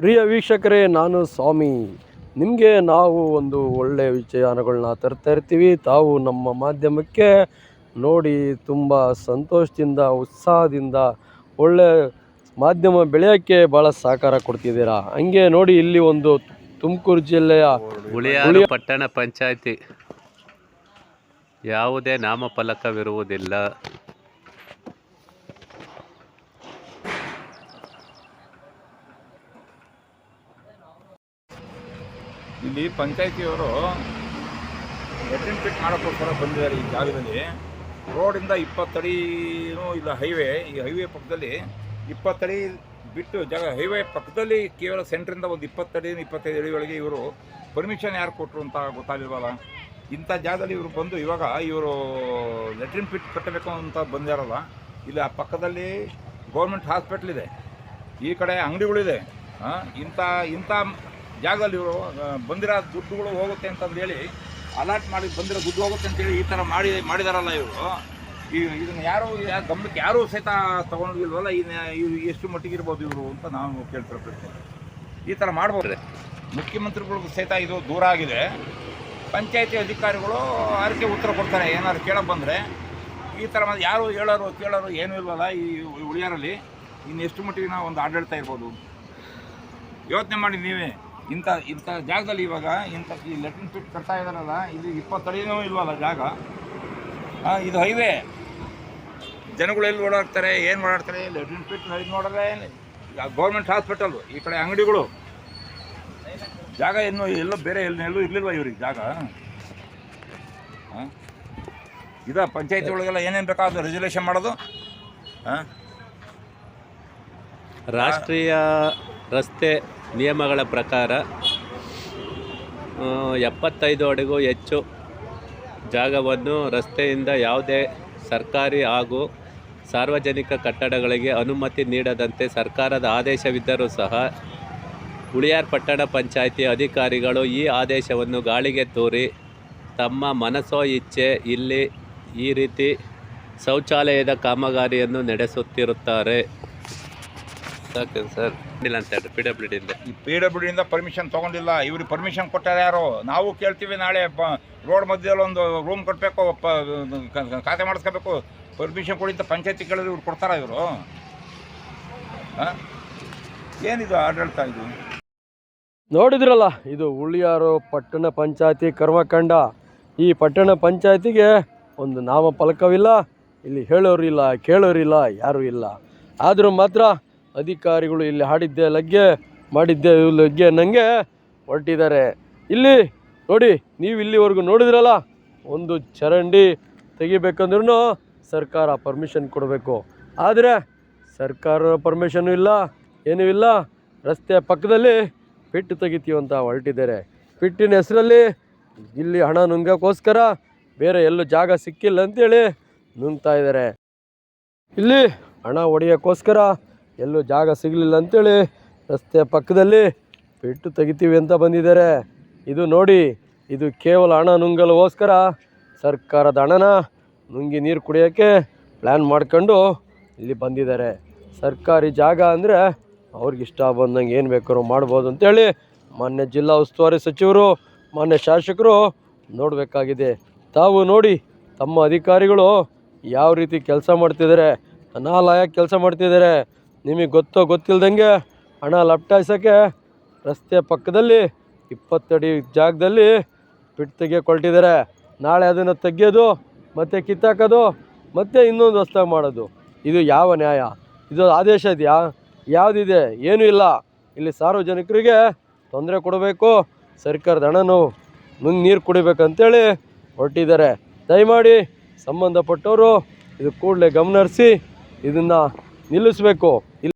ಪ್ರಿಯ ವೀಕ್ಷಕರೇ, ನಾನು ಸ್ವಾಮಿ. ನಿಮಗೆ ನಾವು ಒಂದು ಒಳ್ಳೆಯ ವಿಚಾರಗಳನ್ನ ತರ್ತಾ ಇರ್ತೀವಿ. ತಾವು ನಮ್ಮ ಮಾಧ್ಯಮಕ್ಕೆ ನೋಡಿ ತುಂಬ ಸಂತೋಷದಿಂದ, ಉತ್ಸಾಹದಿಂದ ಒಳ್ಳೆ ಮಾಧ್ಯಮ ಬೆಳೆಯೋಕ್ಕೆ ಭಾಳ ಸಹಕಾರ ಕೊಡ್ತಿದ್ದೀರಾ? ಹಂಗೆ ನೋಡಿ ಇಲ್ಲಿ ಒಂದು ತುಮಕೂರು ಜಿಲ್ಲೆಯ ಹುಳಿಯಾರು ಪಟ್ಟಣ ಪಂಚಾಯಿತಿ. ಯಾವುದೇ ನಾಮಫಲಕವಿರುವುದಿಲ್ಲ. ಇಲ್ಲಿ ಪಂಚಾಯತಿಯವರು ಲೆಟ್ರಿನ್ ಫಿಟ್ ಮಾಡೋಕ್ಕೋಸ್ಕರ ಬಂದಿದ್ದಾರೆ ಈ ಜಾಗದಲ್ಲಿ. ರೋಡಿಂದ ಇಪ್ಪತ್ತಡಿನೂ ಇಲ್ಲ ಹೈವೇ, ಈ ಹೈವೇ ಪಕ್ಕದಲ್ಲಿ ಇಪ್ಪತ್ತಡಿ ಬಿಟ್ಟು ಜಾಗ, ಹೈವೇ ಪಕ್ಕದಲ್ಲಿ ಕೇವಲ ಸೆಂಟ್ರಿಂದ ಒಂದು ಇಪ್ಪತ್ತಡಿ ಇಪ್ಪತ್ತೈದು ಅಡಿ ಒಳಗೆ ಇವರು ಪರ್ಮಿಷನ್ ಯಾರು ಕೊಟ್ಟರು ಅಂತ ಗೊತ್ತಾಗಿಲ್ವಲ್ಲ? ಇಂಥ ಜಾಗದಲ್ಲಿ ಇವರು ಬಂದು ಇವಾಗ ಇವರು ಲೆಟ್ರಿನ್ ಫಿಟ್ ಕಟ್ಟಬೇಕು ಅಂತ ಬಂದಿರಲ್ಲ ಇಲ್ಲಿ ಆ ಪಕ್ಕದಲ್ಲಿ ಗೌರ್ಮೆಂಟ್ ಹಾಸ್ಪಿಟ್ಲ್ ಇದೆ. ಈ ಕಡೆ ಅಂಗಡಿಗಳಿದೆ. ಇಂಥ ಇಂಥ ಜಾಗದಲ್ಲಿ ಇವರು ಬಂದಿರೋ ದುಡ್ಡುಗಳು ಹೋಗುತ್ತೆ ಅಂತಂದು ಹೇಳಿ ಅಲಾಟ್ ಮಾಡಿ ಬಂದಿರೋ ದುಡ್ಡು ಹೋಗುತ್ತೆ ಅಂತೇಳಿ ಈ ಥರ ಮಾಡಿ, ಮಾಡಿದಾರಲ್ಲ ಇವರು. ಈ, ಇದನ್ನು ಯಾರು ಗಮನಕ್ಕೆ ಯಾರೂ ಸಹಿತ ತಗೊಂಡಿಲ್ವಲ್ಲ ಇನ್ನು ಎಷ್ಟು ಮಟ್ಟಿಗೆ ಇರ್ಬೋದು ಇವರು ಅಂತ ನಾವು ಕೇಳ್ತಿರ್ಬೇಕು ಈ ಥರ ಮಾಡ್ಬೋದು. ಮುಖ್ಯಮಂತ್ರಿಗಳಿಗೂ ಸಹಿತ ಇದು ದೂರ ಆಗಿದೆ. ಪಂಚಾಯತಿ ಅಧಿಕಾರಿಗಳು ಅದಕ್ಕೆ ಉತ್ತರ ಕೊಡ್ತಾರೆ, ಏನಾದ್ರು ಕೇಳಕ್ಕೆ ಬಂದರೆ. ಈ ಥರ ಯಾರು ಹೇಳೋರು, ಕೇಳೋರು ಏನೂ ಇಲ್ವಲ್ಲ ಈ ಉಳಿಯಾರಲ್ಲಿ. ಇನ್ನು ಎಷ್ಟು ಮಟ್ಟಿಗೆ ನಾವು ಒಂದು ಆಡಳಿತ ಇರ್ಬೋದು? ಯೋಚನೆ ಮಾಡಿ ನೀವೇ. ಇಂಥ ಇಂಥ ಜಾಗದಲ್ಲಿ ಇವಾಗ ಇಂಥ ಈ ಲೆಟ್ರಿನ್ ಫಿಟ್ ಕಟ್ತಾ ಇದ್ದಾರಲ್ಲ ಇಲ್ಲಿ ಇಪ್ಪತ್ತಡಿನೂ ಇಲ್ವಲ್ಲ ಜಾಗ? ಇದು ಹೈವೇ ಜನಗಳು ಎಲ್ಲಿ ಓಡಾಡ್ತಾರೆ, ಏನು ಓಡಾಡ್ತಾರೆ ಲೆಟ್ರಿನ್ ಫಿಟ್ ಇದು ನೋಡಿದ್ರೆ ಗೌರ್ಮೆಂಟ್ ಹಾಸ್ಪಿಟಲ್ ಈ ಕಡೆ ಅಂಗಡಿಗಳು. ಜಾಗ ಇನ್ನೂ ಎಲ್ಲೋ ಬೇರೆ ಎಲ್ಲಿ ಇರಲಿಲ್ವ ಇವ್ರಿಗೆ ಜಾಗ? ಆ? ಇದ ಪಂಚಾಯತಿ ಒಳಗೆಲ್ಲ ಏನೇನು ಬೇಕಾದ ರೆಸಲ್ಯೂಷನ್ ಮಾಡೋದು. ಹಾಂ ರಾಷ್ಟ್ರೀಯ ರಸ್ತೆ ನಿಯಮಗಳ ಪ್ರಕಾರ ಎಪ್ಪತ್ತೈದು ಅಡಿಗೂ ಹೆಚ್ಚು ಜಾಗವನ್ನು ರಸ್ತೆಯಿಂದ ಯಾವುದೇ ಸರ್ಕಾರಿ ಹಾಗೂ ಸಾರ್ವಜನಿಕ ಕಟ್ಟಡಗಳಿಗೆ ಅನುಮತಿ ನೀಡದಂತೆ ಸರ್ಕಾರದ ಆದೇಶವಿದ್ದರೂ ಸಹ, ಉಳಿಯಾರ್ ಪಟ್ಟಣ ಪಂಚಾಯಿತಿ ಅಧಿಕಾರಿಗಳು ಈ ಆದೇಶವನ್ನು ಗಾಳಿಗೆ ತೂರಿ ತಮ್ಮ ಮನಸೋ ಇಚ್ಛೆ ಇಲ್ಲಿ ಈ ರೀತಿ ಶೌಚಾಲಯದ ಕಾಮಗಾರಿಯನ್ನು ನಡೆಸುತ್ತಿರುತ್ತಾರೆ. ಸಾಕು ಸರ್. ಇಲ್ಲ ಅಂತ ಹೇಳಿ ಪಿ ಡಬ್ಲ್ಯೂ ಡಿಯಿಂದ ಈ ಪಿ ಡಬ್ಲ್ಯೂ ಡಿಯಿಂದ ಪರ್ಮಿಷನ್ ತೊಗೊಂಡಿಲ್ಲ ಇವ್ರಿಗೆ ಪರ್ಮಿಷನ್ ಕೊಟ್ಟಾರೆ ಯಾರು? ನಾವು ಕೇಳ್ತೀವಿ ನಾಳೆ ರೋಡ್ ಮಧ್ಯದಲ್ಲಿ ಒಂದು ರೂಮ್ ಕಟ್ಟಬೇಕು ಖಾತೆ ಮಾಡಿಸ್ಕೋಬೇಕು. ಪರ್ಮಿಷನ್ ಕೊಡಿ ಅಂತ ಪಂಚಾಯತಿ ಕೇಳಿದ್ರೆ ಇವ್ರು ಕೊಡ್ತಾರ ಇವರು. ಏನಿದು ಆಡಳಿತ ಇದು? ನೋಡಿದ್ರಲ್ಲ ಇದು ಉಳಿಯಾರು ಪಟ್ಟಣ ಪಂಚಾಯತಿ ಕರ್ಮಕಂಡ. ಈ ಪಟ್ಟಣ ಪಂಚಾಯತಿಗೆ ಒಂದು ನಾಮಫಲಕವಿಲ್ಲ ಇಲ್ಲಿ ಹೇಳೋರಿಲ್ಲ ಕೇಳೋರಿಲ್ಲ ಯಾರೂ ಇಲ್ಲ. ಆದರೂ ಮಾತ್ರ ಅಧಿಕಾರಿಗಳು ಇಲ್ಲಿ ಹಾಡಿದ್ದೆ, ಲಗ್ಗೆ ಮಾಡಿದ್ದೆ ಲಗ್ಗೆ ನನಗೆ ಹೊರಟಿದ್ದಾರೆ. ಇಲ್ಲಿ ನೋಡಿ, ನೀವು ಇಲ್ಲಿವರೆಗೂ ನೋಡಿದ್ರಲ್ಲ, ಒಂದು ಚರಂಡಿ ತೆಗಿಬೇಕಂದ್ರೂ ಸರ್ಕಾರ ಪರ್ಮಿಷನ್ ಕೊಡಬೇಕು. ಆದರೆ ಸರ್ಕಾರ ಪರ್ಮಿಷನ್ನು ಇಲ್ಲ, ಏನೂ ಇಲ್ಲ. ರಸ್ತೆ ಪಕ್ಕದಲ್ಲಿ ಪಿಟ್ಟು ತೆಗಿತೀವಂತ ಹೊರಟಿದ್ದಾರೆ. ಪಿಟ್ಟಿನ ಹೆಸರಲ್ಲಿ ಇಲ್ಲಿ ಹಣ ನುಂಗೋಕ್ಕೋಸ್ಕರ ಬೇರೆ ಎಲ್ಲೂ ಜಾಗ ಸಿಕ್ಕಿಲ್ಲ ಅಂತೇಳಿ ನುಂಗ್ತಾ ಇದ್ದಾರೆ. ಇಲ್ಲಿ ಹಣ ಹೊಡೆಯೋಕ್ಕೋಸ್ಕರ ಎಲ್ಲೂ ಜಾಗ ಸಿಗಲಿಲ್ಲ ಅಂತೇಳಿ ರಸ್ತೆಯ ಪಕ್ಕದಲ್ಲಿ ಪೆಟ್ಟು ತೆಗಿತೀವಿ ಅಂತ ಬಂದಿದ್ದಾರೆ. ಇದು ನೋಡಿ, ಇದು ಕೇವಲ ಹಣ ನುಂಗಲುಗೋಸ್ಕರ ಸರ್ಕಾರದ ಹಣನ ನುಂಗಿ ನೀರು ಕುಡಿಯೋಕ್ಕೆ ಪ್ಲ್ಯಾನ್ ಮಾಡ್ಕೊಂಡು ಇಲ್ಲಿ ಬಂದಿದ್ದಾರೆ. ಸರ್ಕಾರಿ ಜಾಗ ಅಂದರೆ ಅವ್ರಿಗೆ ಇಷ್ಟ ಬಂದಂಗೆ ಏನು ಬೇಕಾದ್ರೂ ಮಾಡ್ಬೋದು ಅಂತೇಳಿ ಮಾನ್ಯ ಜಿಲ್ಲಾ ಉಸ್ತುವಾರಿ ಸಚಿವರು, ಮಾನ್ಯ ಶಾಸಕರು ನೋಡಬೇಕಾಗಿದೆ. ತಾವು ನೋಡಿ ತಮ್ಮ ಅಧಿಕಾರಿಗಳು ಯಾವ ರೀತಿ ಕೆಲಸ ಮಾಡ್ತಿದ್ದಾರೆ, ಅನಾಲಯ ಕೆಲಸ ಮಾಡ್ತಿದ್ದಾರೆ ನಿಮಗೆ ಗೊತ್ತೋ ಗೊತ್ತಿಲ್ಲದಂಗೆ ಹಣ ಲಪ್ಟಾಯಿಸೋಕ್ಕೆ ರಸ್ತೆ ಪಕ್ಕದಲ್ಲಿ ಇಪ್ಪತ್ತಡಿ ಜಾಗದಲ್ಲಿ ಬಿಟ್ಟು ತೆಗಿಯಕೊಳ್ತಿದ್ದಾರೆ ನಾಳೆ ಅದನ್ನು ತೆಗೆಯೋದು, ಮತ್ತು ಕಿತ್ತಾಕೋದು, ಮತ್ತು ಇನ್ನೊಂದು ರಸ್ತೆ ಮಾಡೋದು. ಇದು ಯಾವ ನ್ಯಾಯ? ಇದು ಆದೇಶ ಇದೆಯಾ? ಯಾವುದಿದೆ? ಏನೂ ಇಲ್ಲ. ಇಲ್ಲಿ ಸಾರ್ವಜನಿಕರಿಗೆ ತೊಂದರೆ ಕೊಡಬೇಕು. ಸರ್ಕಾರದ ಹಣನು ಮುಂದೆ ನೀರು ಕುಡಿಬೇಕಂತೇಳಿ ಹೊರಟಿದ್ದಾರೆ. ದಯಮಾಡಿ ಸಂಬಂಧಪಟ್ಟವರು ಇದು ಕೂಡಲೇ ಗಮನ ಹರಿಸಿ ಇದನ್ನು ನಿಲ್ಲಿಸಬೇಕು.